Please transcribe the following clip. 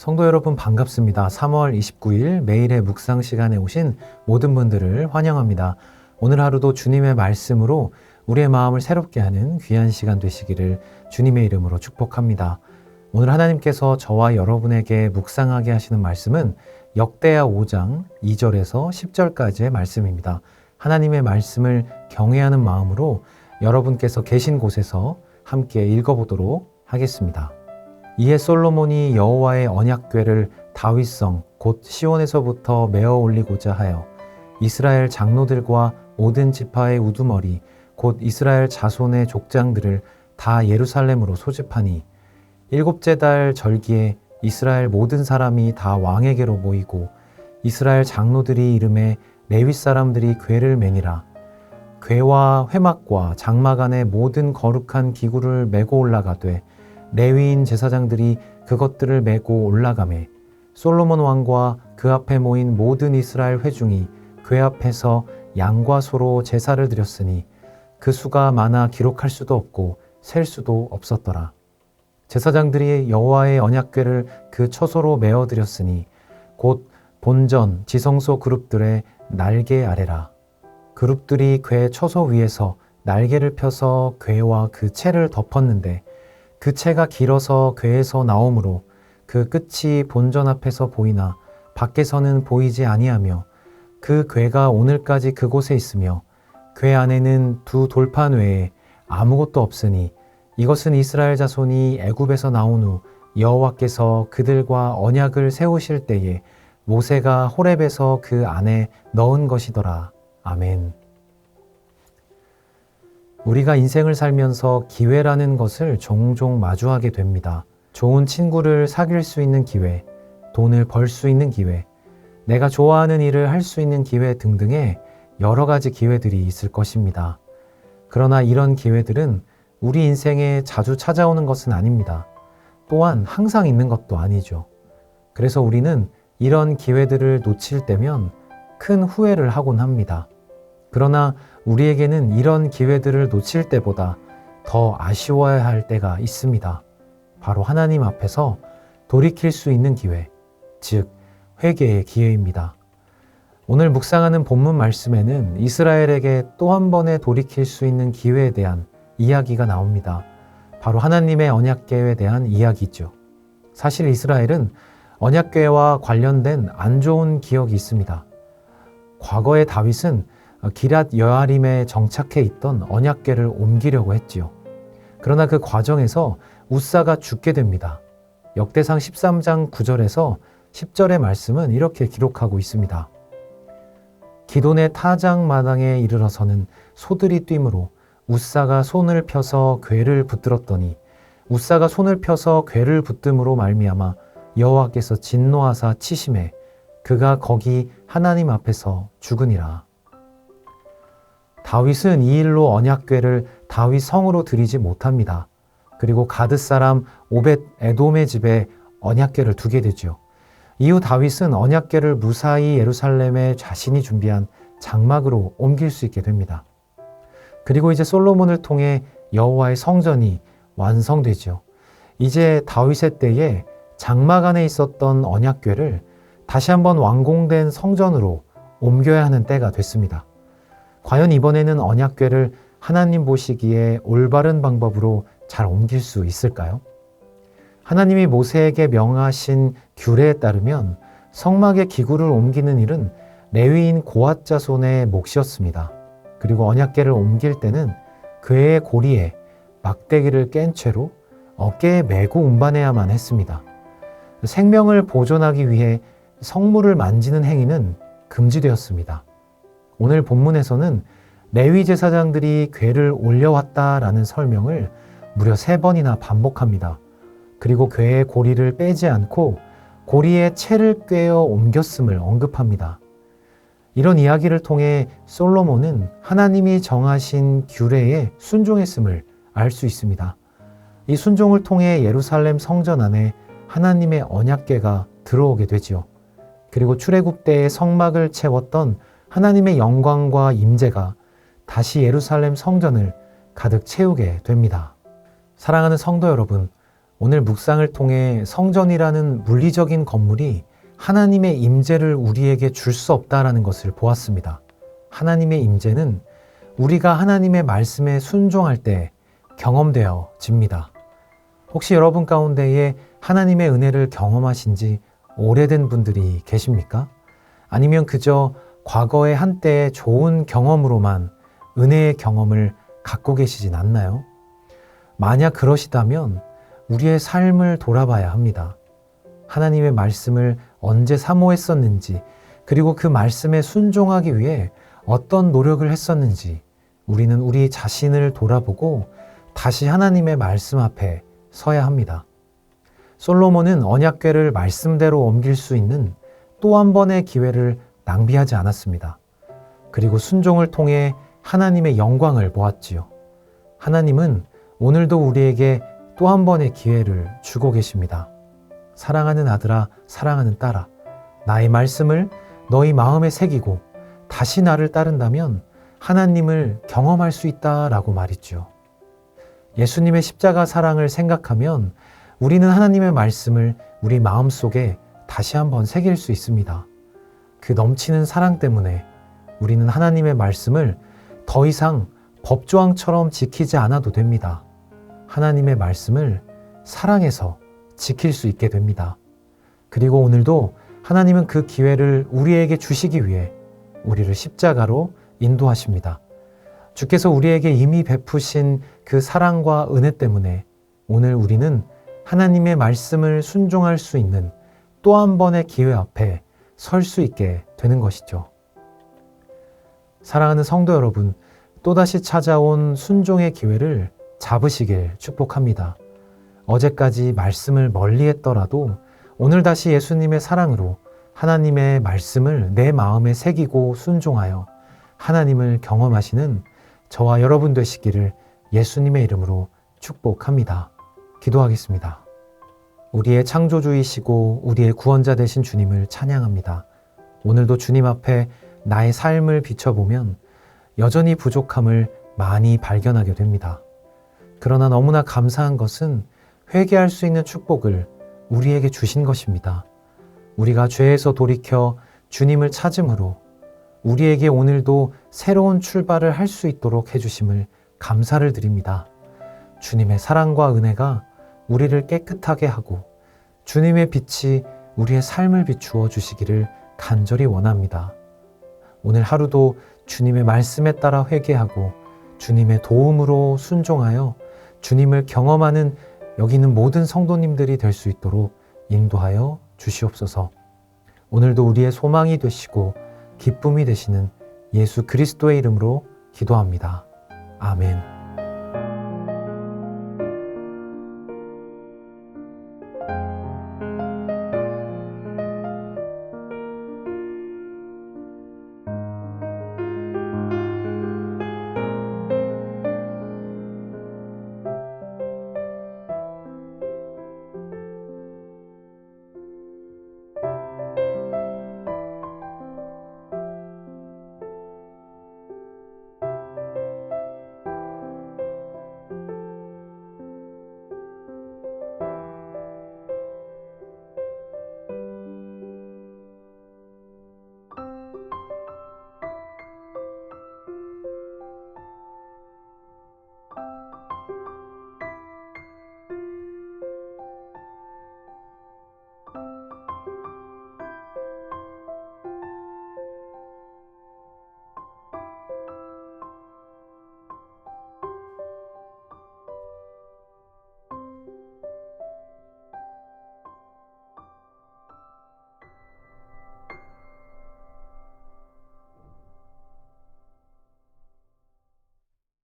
성도 여러분 반갑습니다. 3월 29일 매일의 묵상 시간에 오신 모든 분들을 환영합니다. 오늘 하루도 주님의 말씀으로 우리의 마음을 새롭게 하는 귀한 시간 되시기를 주님의 이름으로 축복합니다. 오늘 하나님께서 저와 여러분에게 묵상하게 하시는 말씀은 역대하 5장 2절에서 10절까지의 말씀입니다. 하나님의 말씀을 경외하는 마음으로 여러분께서 계신 곳에서 함께 읽어보도록 하겠습니다. 이에 솔로몬이 여호와의 언약궤를 다윗성 곧 시온에서부터 메어 올리고자 하여 이스라엘 장로들과 모든 지파의 우두머리 곧 이스라엘 자손의 족장들을 다 예루살렘으로 소집하니 일곱째 달 절기에 이스라엘 모든 사람이 다 왕에게로 모이고 이스라엘 장로들이 이름에 레위 사람들이 궤를 매니라. 궤와 회막과 장막 안에 모든 거룩한 기구를 메고 올라가되 레위인 제사장들이 그것들을 메고 올라가매 솔로몬 왕과 그 앞에 모인 모든 이스라엘 회중이 궤 앞에서 양과 소로 제사를 드렸으니 그 수가 많아 기록할 수도 없고 셀 수도 없었더라. 제사장들이 여호와의 언약궤를 그 처소로 메어 드렸으니 곧 본전 지성소 그룹들의 날개 아래라. 그룹들이 궤 처소 위에서 날개를 펴서 궤와 그 채를 덮었는데 그 채가 길어서 궤에서 나오므로 그 끝이 본전 앞에서 보이나 밖에서는 보이지 아니하며 그 궤가 오늘까지 그곳에 있으며 궤 안에는 두 돌판 외에 아무것도 없으니 이것은 이스라엘 자손이 애굽에서 나온 후 여호와께서 그들과 언약을 세우실 때에 모세가 호렙에서 그 안에 넣은 것이더라. 아멘. 우리가 인생을 살면서 기회라는 것을 종종 마주하게 됩니다. 좋은 친구를 사귈 수 있는 기회, 돈을 벌 수 있는 기회, 내가 좋아하는 일을 할 수 있는 기회 등등의 여러 가지 기회들이 있을 것입니다. 그러나 이런 기회들은 우리 인생에 자주 찾아오는 것은 아닙니다. 또한 항상 있는 것도 아니죠. 그래서 우리는 이런 기회들을 놓칠 때면 큰 후회를 하곤 합니다. 그러나 우리에게는 이런 기회들을 놓칠 때보다 더 아쉬워야 할 때가 있습니다. 바로 하나님 앞에서 돌이킬 수 있는 기회, 즉, 회개의 기회입니다. 오늘 묵상하는 본문 말씀에는 이스라엘에게 또 한 번에 돌이킬 수 있는 기회에 대한 이야기가 나옵니다. 바로 하나님의 언약궤에 대한 이야기죠. 사실 이스라엘은 언약궤와 관련된 안 좋은 기억이 있습니다. 과거의 다윗은 기랏 여아림에 정착해 있던 언약궤를 옮기려고 했지요. 그러나 그 과정에서 우사가 죽게 됩니다. 역대상 13장 9절에서 10절의 말씀은 이렇게 기록하고 있습니다. 기돈의 타작 마당에 이르러서는 소들이 뛰므로 우사가 손을 펴서 궤를 붙들었더니 우사가 손을 펴서 궤를 붙듦으로 말미암아 여호와께서 진노하사 치심해 그가 거기 하나님 앞에서 죽으니라. 다윗은 이 일로 언약궤를 다윗 성으로 들이지 못합니다. 그리고 가드 사람 오벳 에돔의 집에 언약궤를 두게 되죠. 이후 다윗은 언약궤를 무사히 예루살렘에 자신이 준비한 장막으로 옮길 수 있게 됩니다. 그리고 이제 솔로몬을 통해 여호와의 성전이 완성되죠. 이제 다윗의 때에 장막 안에 있었던 언약궤를 다시 한번 완공된 성전으로 옮겨야 하는 때가 됐습니다. 과연 이번에는 언약궤를 하나님 보시기에 올바른 방법으로 잘 옮길 수 있을까요? 하나님이 모세에게 명하신 규례에 따르면 성막의 기구를 옮기는 일은 레위인 고앗 자손의 몫이었습니다. 그리고 언약궤를 옮길 때는 그의 고리에 막대기를 깬 채로 어깨에 메고 운반해야만 했습니다. 생명을 보존하기 위해 성물을 만지는 행위는 금지되었습니다. 오늘 본문에서는 레위 제사장들이 궤를 올려왔다라는 설명을 무려 세 번이나 반복합니다. 그리고 궤의 고리를 빼지 않고 고리에 채를 꿰어 옮겼음을 언급합니다. 이런 이야기를 통해 솔로몬은 하나님이 정하신 규례에 순종했음을 알 수 있습니다. 이 순종을 통해 예루살렘 성전 안에 하나님의 언약궤가 들어오게 되지요. 그리고 출애굽 때의 성막을 채웠던 하나님의 영광과 임재가 다시 예루살렘 성전을 가득 채우게 됩니다. 사랑하는 성도 여러분, 오늘 묵상을 통해 성전이라는 물리적인 건물이 하나님의 임재를 우리에게 줄 수 없다라는 것을 보았습니다. 하나님의 임재는 우리가 하나님의 말씀에 순종할 때 경험되어 집니다. 혹시 여러분 가운데에 하나님의 은혜를 경험하신 지 오래된 분들이 계십니까? 아니면 그저 과거의 한때의 좋은 경험으로만 은혜의 경험을 갖고 계시진 않나요? 만약 그러시다면 우리의 삶을 돌아봐야 합니다. 하나님의 말씀을 언제 사모했었는지, 그리고 그 말씀에 순종하기 위해 어떤 노력을 했었는지, 우리는 우리 자신을 돌아보고 다시 하나님의 말씀 앞에 서야 합니다. 솔로몬은 언약궤를 말씀대로 옮길 수 있는 또 한 번의 기회를 낭비하지 않았습니다. 그리고 순종을 통해 하나님의 영광을 보았지요. 하나님은 오늘도 우리에게 또 한 번의 기회를 주고 계십니다. 사랑하는 아들아, 사랑하는 딸아, 나의 말씀을 너희 마음에 새기고 다시 나를 따른다면 하나님을 경험할 수 있다라고 말이죠. 예수님의 십자가 사랑을 생각하면 우리는 하나님의 말씀을 우리 마음 속에 다시 한번 새길 수 있습니다. 그 넘치는 사랑 때문에 우리는 하나님의 말씀을 더 이상 법조항처럼 지키지 않아도 됩니다. 하나님의 말씀을 사랑해서 지킬 수 있게 됩니다. 그리고 오늘도 하나님은 그 기회를 우리에게 주시기 위해 우리를 십자가로 인도하십니다. 주께서 우리에게 이미 베푸신 그 사랑과 은혜 때문에 오늘 우리는 하나님의 말씀을 순종할 수 있는 또 한 번의 기회 앞에 설 수 있게 되는 것이죠. 사랑하는 성도 여러분, 또다시 찾아온 순종의 기회를 잡으시길 축복합니다. 어제까지 말씀을 멀리 했더라도 오늘 다시 예수님의 사랑으로 하나님의 말씀을 내 마음에 새기고 순종하여 하나님을 경험하시는 저와 여러분 되시기를 예수님의 이름으로 축복합니다. 기도하겠습니다. 우리의 창조주이시고 우리의 구원자 되신 주님을 찬양합니다. 오늘도 주님 앞에 나의 삶을 비춰보면 여전히 부족함을 많이 발견하게 됩니다. 그러나 너무나 감사한 것은 회개할 수 있는 축복을 우리에게 주신 것입니다. 우리가 죄에서 돌이켜 주님을 찾음으로 우리에게 오늘도 새로운 출발을 할 수 있도록 해주심을 감사를 드립니다. 주님의 사랑과 은혜가 우리를 깨끗하게 하고 주님의 빛이 우리의 삶을 비추어 주시기를 간절히 원합니다. 오늘 하루도 주님의 말씀에 따라 회개하고 주님의 도움으로 순종하여 주님을 경험하는 여기 있는 모든 성도님들이 될 수 있도록 인도하여 주시옵소서. 오늘도 우리의 소망이 되시고 기쁨이 되시는 예수 그리스도의 이름으로 기도합니다. 아멘.